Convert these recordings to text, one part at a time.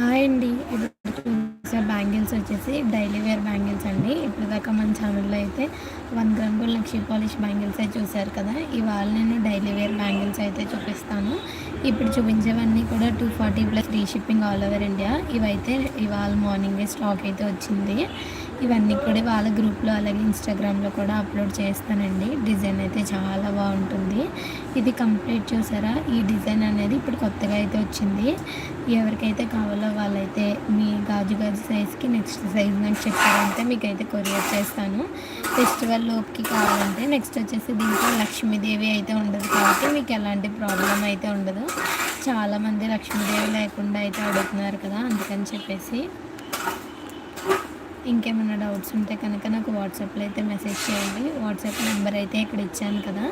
Hi అండి. ఇప్పుడు bangles వచ్చేసి డైలీ వేర్ బ్యాంగిల్స్ అండి. ఇప్పుడు దాకా మన ఛానల్లో అయితే one gram gold Lakshmi polish bangles అయితే చూసారు కదా. ఇవాళ నేను డైలీ వేర్ బ్యాంగిల్స్ అయితే చూపిస్తాను. ఇప్పుడు చూపించేవన్నీ కూడా two forty plus free shipping all over India. ఇవైతే ఇవాళ మార్నింగే స్టాక్ అయితే వచ్చింది. ఇవన్నీ కూడా వాళ్ళ గ్రూప్లో అలాగే ఇన్స్టాగ్రామ్లో కూడా అప్లోడ్ చేస్తానండి. డిజైన్ అయితే చాలా బాగుంటుంది. ఇది కంప్లీట్ చూసారా? ఈ డిజైన్ అనేది ఇప్పుడు కొత్తగా అయితే వచ్చింది. ఎవరికైతే కావాలో వాళ్ళైతే మీ గాజు గాజు సైజ్కి నెక్స్ట్ సైజ్ నాకు చెప్పారంటే మీకు అయితే కొరియర్ చేస్తాను. ఫెస్టివల్ లోపుకి కావాలంటే నెక్స్ట్ వచ్చేసి దీంట్లో లక్ష్మీదేవి అయితే ఉండదు కాబట్టి మీకు ఎలాంటి ప్రాబ్లం అయితే ఉండదు. చాలామంది లక్ష్మీదేవి లేకుండా అయితే అడుగుతున్నారు కదా అందుకని చెప్పేసి. ఇంకేమైనా డౌట్స్ ఉంటే కనుక నాకు వాట్సాప్లో అయితే మెసేజ్ చేయండి. వాట్సాప్ నెంబర్ అయితే ఇక్కడ ఇచ్చాను కదా.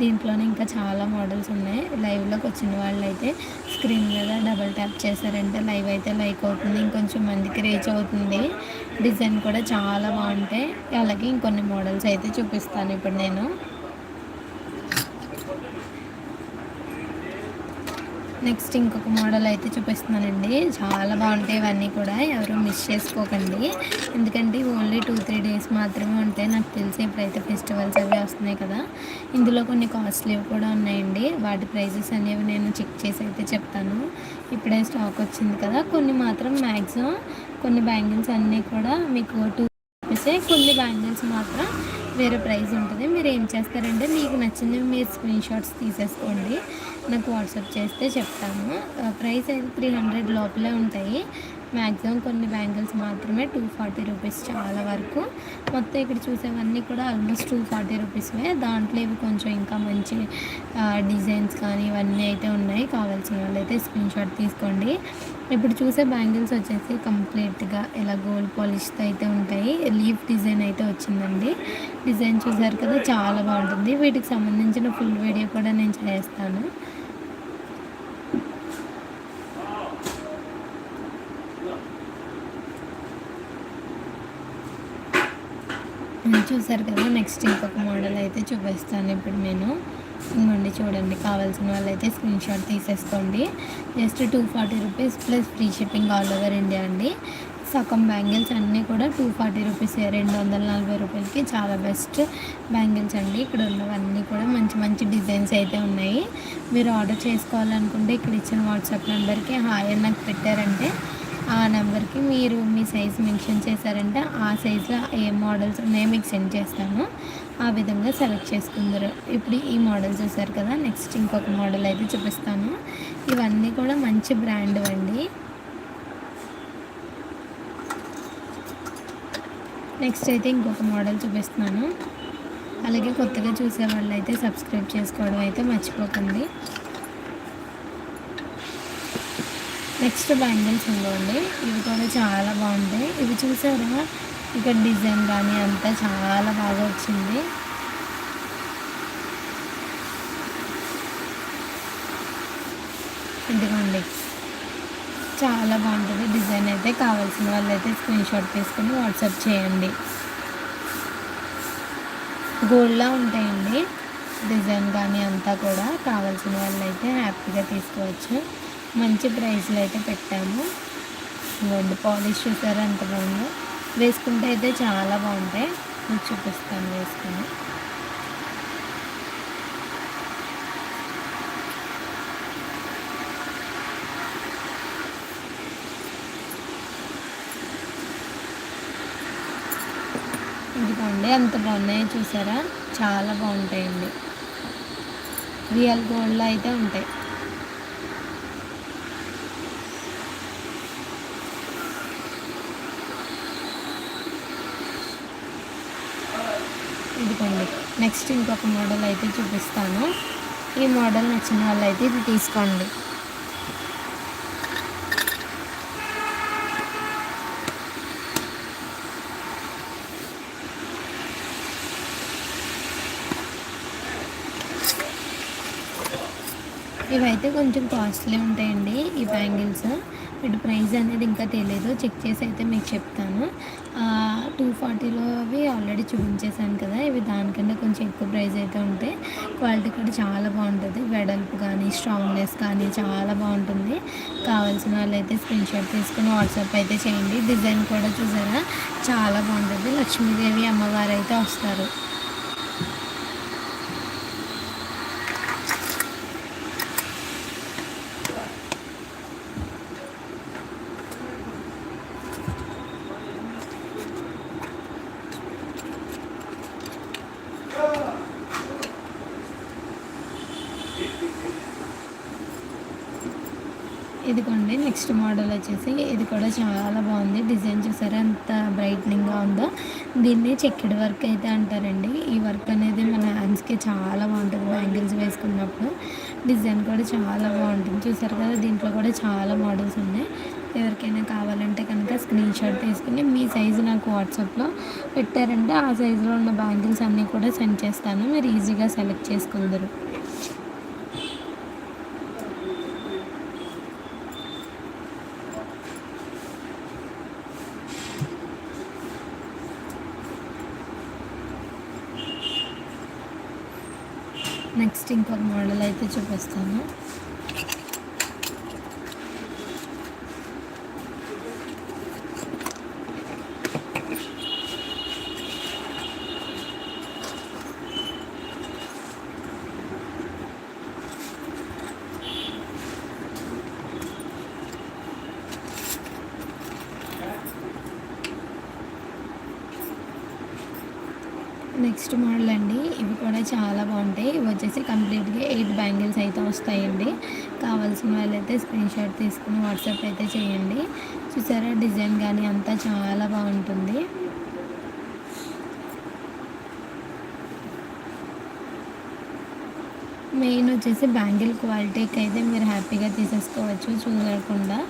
దీంట్లోనే ఇంకా చాలా మోడల్స్ ఉన్నాయి. లైవ్లోకి వచ్చిన వాళ్ళు అయితే స్క్రీన్ మీద డబల్ ట్యాప్ చేశారంటే లైవ్ అయితే లైక్ అవుతుంది. ఇంకొంచెం మందికి రీచ్ అవుతుంది. డిజైన్ కూడా చాలా బాగుంటాయి. అలాగే ఇంకొన్ని మోడల్స్ అయితే చూపిస్తాను ఇప్పుడు నేను. నెక్స్ట్ ఇంకొక మోడల్ అయితే చూపిస్తున్నానండి. చాలా బాగుంటాయి ఇవన్నీ కూడా. ఎవరు మిస్ చేసుకోకండి. ఎందుకంటే ఓన్లీ టూ త్రీ డేస్ మాత్రమే ఉంటాయి. నాకు తెలిసి ఇప్పుడైతే ఫెస్టివల్స్ అవి వస్తున్నాయి కదా. ఇందులో కొన్ని కాస్ట్లీవి కూడా ఉన్నాయండి. వాటి ప్రైజెస్ అనేవి నేను చెక్ చేసి అయితే చెప్తాను. ఇప్పుడే స్టాక్ వచ్చింది కదా. కొన్ని మాత్రం మ్యాక్సిమం కొన్ని బ్యాంగిల్స్ అన్నీ కూడా మీకు టూ కొన్ని బ్యాంగిల్స్ మాత్రం వేరే ప్రైస్ ఉంటుంది. మీరు ఏం చేస్తారంటే మీకు నచ్చింది మీరు స్క్రీన్ షాట్స్ తీసేసుకోండి. నాకు వాట్సాప్ చేస్తే చెప్తాను ప్రైస్ అయితే త్రీ హండ్రెడ్ లోపలే ఉంటాయి. మ్యాక్సిమం కొన్ని బ్యాంగిల్స్ మాత్రమే టూ ఫార్టీ రూపీస్ చాలా వరకు. మొత్తం ఇక్కడ చూసేవన్నీ కూడా ఆల్మోస్ట్ టూ ఫార్టీ రూపీస్వే. దాంట్లో ఇవి కొంచెం ఇంకా మంచి డిజైన్స్ కానీ ఇవన్నీ అయితే ఉన్నాయి. కావాల్సిన వాళ్ళు అయితే స్క్రీన్ షాట్ తీసుకోండి. ఇప్పుడు చూసే బ్యాంగిల్స్ వచ్చేసి కంప్లీట్గా ఇలా గోల్డ్ పాలిష్తో అయితే ఉంటాయి. లీఫ్ డిజైన్ అయితే వచ్చిందండి. డిజైన్ చూసారు కదా చాలా బాగుంటుంది. వీటికి సంబంధించిన ఫుల్ వీడియో కూడా నేను చేస్తాను. చూసారు కదా నెక్స్ట్ ఇంకొక మోడల్ అయితే చూపిస్తాను ఇప్పుడు నేను. ఇంకోండి చూడండి కావాల్సిన వాళ్ళైతే స్క్రీన్ షాట్ తీసేసుకోండి. Just two forty rupees plus free shipping all over India అండి. సగం బ్యాంగిల్స్ అన్నీ కూడా టూ ఫార్టీ రూపీస్ రెండు వందల నలభై రూపాయలకి చాలా బెస్ట్ బ్యాంగిల్స్ అండి. ఇక్కడ ఉన్నవన్నీ కూడా మంచి మంచి డిజైన్స్ అయితే ఉన్నాయి. మీరు ఆర్డర్ చేసుకోవాలనుకుంటే ఇక్కడ ఇచ్చిన వాట్సాప్ నెంబర్కి హాయ్ అని నాకు పెట్టారంటే ఆ నెంబర్కి మీరు మీ సైజ్ మెన్షన్ చేశారంటే ఆ సైజులో ఏ మోడల్స్ ఉన్నాయో మీకు సెండ్ చేస్తాను. ఆ విధంగా సెలెక్ట్ చేసుకుందరు. ఇప్పుడు ఈ మోడల్ చూసారు కదా నెక్స్ట్ ఇంకొక మోడల్ అయితే చూపిస్తాను. ఇవన్నీ కూడా మంచి బ్రాండ్ అండి. నెక్స్ట్ అయితే ఇంకొక మోడల్ చూపిస్తున్నాను. అలాగే కొత్తగా చూసే వాళ్ళు అయితే సబ్స్క్రైబ్ చేసుకోవడం అయితే మర్చిపోకండి. నెక్స్ట్ బ్యాంగిల్స్ ఉందండి ఇవి కూడా చాలా బాగుంటాయి. ఇవి చూసారా? ఇక్కడ డిజైన్ కానీ అంతా చాలా బాగా వచ్చింది. ఇదిగోండి. చాలా బాగుంటుంది డిజైన్ అయితే. కావాల్సిన వాళ్ళు అయితే స్క్రీన్ షాట్ తీసుకుని వాట్సాప్ చేయండి. గోల్డ్లా ఉంటాయండి. డిజైన్ కానీ అంతా కూడా కావాల్సిన వాళ్ళు అయితే హ్యాపీగా తీసుకోవచ్చు. మంచి ప్రైస్లో అయితే పెట్టాము. గోల్డ్ పాలిష్ చూసారు ఎంత బాగుందో వేసుకుంటే అయితే చాలా బాగుంటాయి. మీకు చూపిస్తాను వేసుకుని. ఇదిగోండి ఎంత బాగున్నాయో చూసారా? చాలా బాగుంటాయండి. రియల్ గోల్డ్లో అయితే ఉంటాయి ఇదిగోండి నెక్స్ట్ ఇంకొక మోడల్ అయితే చూపిస్తాను. ఈ మోడల్ నచ్చిన వాళ్ళు అయితే ఇది తీసుకోండి. ఇవైతే కొంచెం కాస్ట్లీ ఉంటాయండి ఈ బ్యాంగిల్స్. వీటి ప్రైస్ అనేది ఇంకా తెలియదు. చెక్ చేసి అయితే మీకు చెప్తాను. టూ ఫార్టీలో అవి ఆల్రెడీ చూపించేశాను కదా. ఇవి దానికన్నా కొంచెం ఎక్కువ ప్రైస్ అయితే ఉంటాయి క్వాలిటీ కూడా చాలా బాగుంటుంది. వెడల్పు కానీ స్ట్రాంగ్నెస్ కానీ చాలా బాగుంటుంది. కావాల్సిన వాళ్ళు అయితే స్క్రీన్ షాట్ తీసుకుని వాట్సాప్ అయితే చేయండి. డిజైన్ కూడా చూసారా? చాలా బాగుంటుంది. లక్ష్మీదేవి అమ్మవారు అయితే వస్తారు. ఇదిగోండి నెక్స్ట్ మోడల్ వచ్చేసి ఇది కూడా చాలా బాగుంది. డిజైన్ చూసారా? ఎంత బ్రైట్నింగ్గా ఉందో. దీన్ని చెక్కిడి వర్క్ అయితే అంటారండి. ఈ వర్క్ అనేది మన హ్యాండ్స్కి చాలా బాగుంటుంది. బ్యాంగిల్స్ వేసుకున్నప్పుడు డిజైన్ కూడా చాలా బాగుంటుంది. చూసారు కదా దీంట్లో కూడా చాలా మోడల్స్ ఉన్నాయి. ఎవరికైనా కావాలంటే కనుక స్క్రీన్ షాట్ తీసుకుని మీ సైజు నాకు వాట్సాప్లో పెట్టారంటే ఆ సైజులో ఉన్న బ్యాంగిల్స్ అన్నీ కూడా సెండ్ చేస్తాను. మీరు ఈజీగా సెలెక్ట్ చేసుకుందరు నెక్స్ట్ ఇంకొక మోడల్ అయితే చూపిస్తాను. నెక్స్ట్ మోడల్ అండి. ఇవి కూడా చాలా బాగుంటాయి. ఇవి వచ్చేసి కంప్లీట్గా ఎయిట్ బ్యాంగిల్స్ అయితే వస్తాయండి. కావాల్సిన వాళ్ళైతే స్క్రీన్ షాట్ తీసుకుని వాట్సాప్ అయితే చేయండి. చూసారా? డిజైన్ కానీ అంతా చాలా బాగుంటుంది. మెయిన్ వచ్చేసి బ్యాంగిల్ క్వాలిటీకి అయితే మీరు హ్యాపీగా తీసేసుకోవచ్చు. చూడకుండా.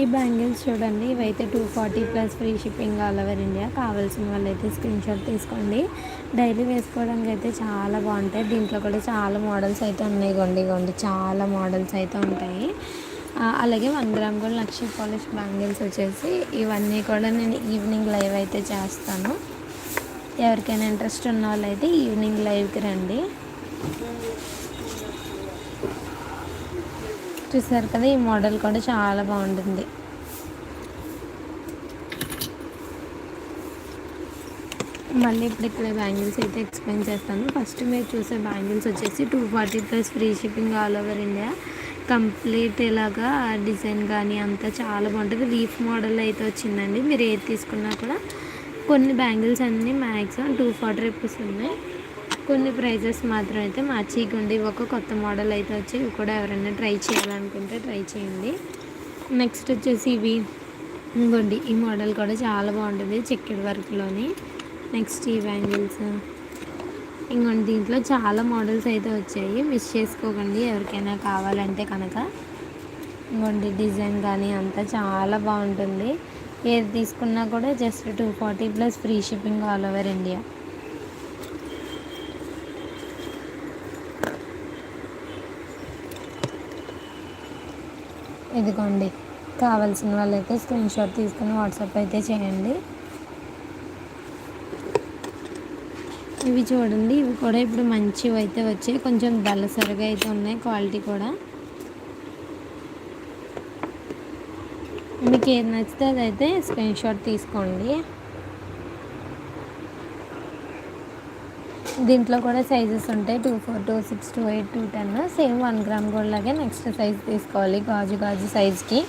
ఈ బ్యాంగిల్స్ చూడండి ఇవైతే two forty plus free shipping all over India కావాల్సిన వాళ్ళు అయితే స్క్రీన్ షాట్ తీసుకోండి. డైలీ వేసుకోవడానికి అయితే చాలా బాగుంటాయి. దీంట్లో కూడా చాలా మోడల్స్ అయితే ఉన్నాయి. గొండి గొండి చాలా మోడల్స్ అయితే ఉంటాయి. అలాగే వన్ గ్రామ్ కూడా లక్ష పాలిష్ బ్యాంగిల్స్ వచ్చేసి ఇవన్నీ కూడా నేను ఈవినింగ్ లైవ్ అయితే చేస్తాను. ఎవరికైనా ఇంట్రెస్ట్ ఉన్న వాళ్ళు అయితే ఈవినింగ్ లైవ్కి రండి. చూసారు కదా ఈ మోడల్ కూడా చాలా బాగుంటుంది. మళ్ళీ ఇప్పుడు ఇక్కడ బ్యాంగిల్స్ అయితే ఎక్స్ప్లెయిన్ చేస్తాను. ఫస్ట్ మీరు చూసే బ్యాంగిల్స్ వచ్చేసి two forty plus free shipping all over India complete ఇలాగా డిజైన్ కానీ అంతా చాలా బాగుంటుంది. లీఫ్ మోడల్ అయితే వచ్చిందండి. మీరు ఏది తీసుకున్నా కూడా కొన్ని బ్యాంగిల్స్ అన్నీ మ్యాక్సిమం టూ ఫార్టీ రూపీస్ ఉన్నాయి. కొన్ని ప్రైజెస్ మాత్రం అయితే మార్చిగుండి ఒక కొత్త మోడల్ అయితే వచ్చి ఇవి కూడా ఎవరైనా ట్రై చేయాలనుకుంటే ట్రై చేయండి. నెక్స్ట్ వచ్చేసి ఇవి ఇంకోండి ఈ మోడల్ కూడా చాలా బాగుంటుంది చెక్కెడ్ వర్క్లోని. నెక్స్ట్ ఈ బ్యాంగిల్స్. ఇంకోండి దీంట్లో చాలా మోడల్స్ అయితే వచ్చాయి. మిస్ చేసుకోకండి ఎవరికైనా కావాలంటే కనుక. ఇంకోండి డిజైన్ కానీ అంతా చాలా బాగుంటుంది. ఏది తీసుకున్నా కూడా just two forty plus free shipping all over India. ఇదిగోండి కావాల్సిన వాళ్ళైతే స్క్రీన్ షాట్ తీసుకుని వాట్సాప్ అయితే చేయండి. ఇవి చూడండి ఇవి కూడా ఇప్పుడు మంచివి అయితే వచ్చాయి. కొంచెం దళసరిగా అయితే ఉన్నాయి క్వాలిటీ కూడా. మీకు ఏది నచ్చితే అదైతే స్క్రీన్ షాట్ తీసుకోండి. దీంట్లో కూడా సైజెస్ ఉంటాయి. Two four two six two eight two ten same one gram కూడా లాగే నెక్స్ట్ సైజ్ తీసుకోవాలి. గాజు గాజు సైజ్కి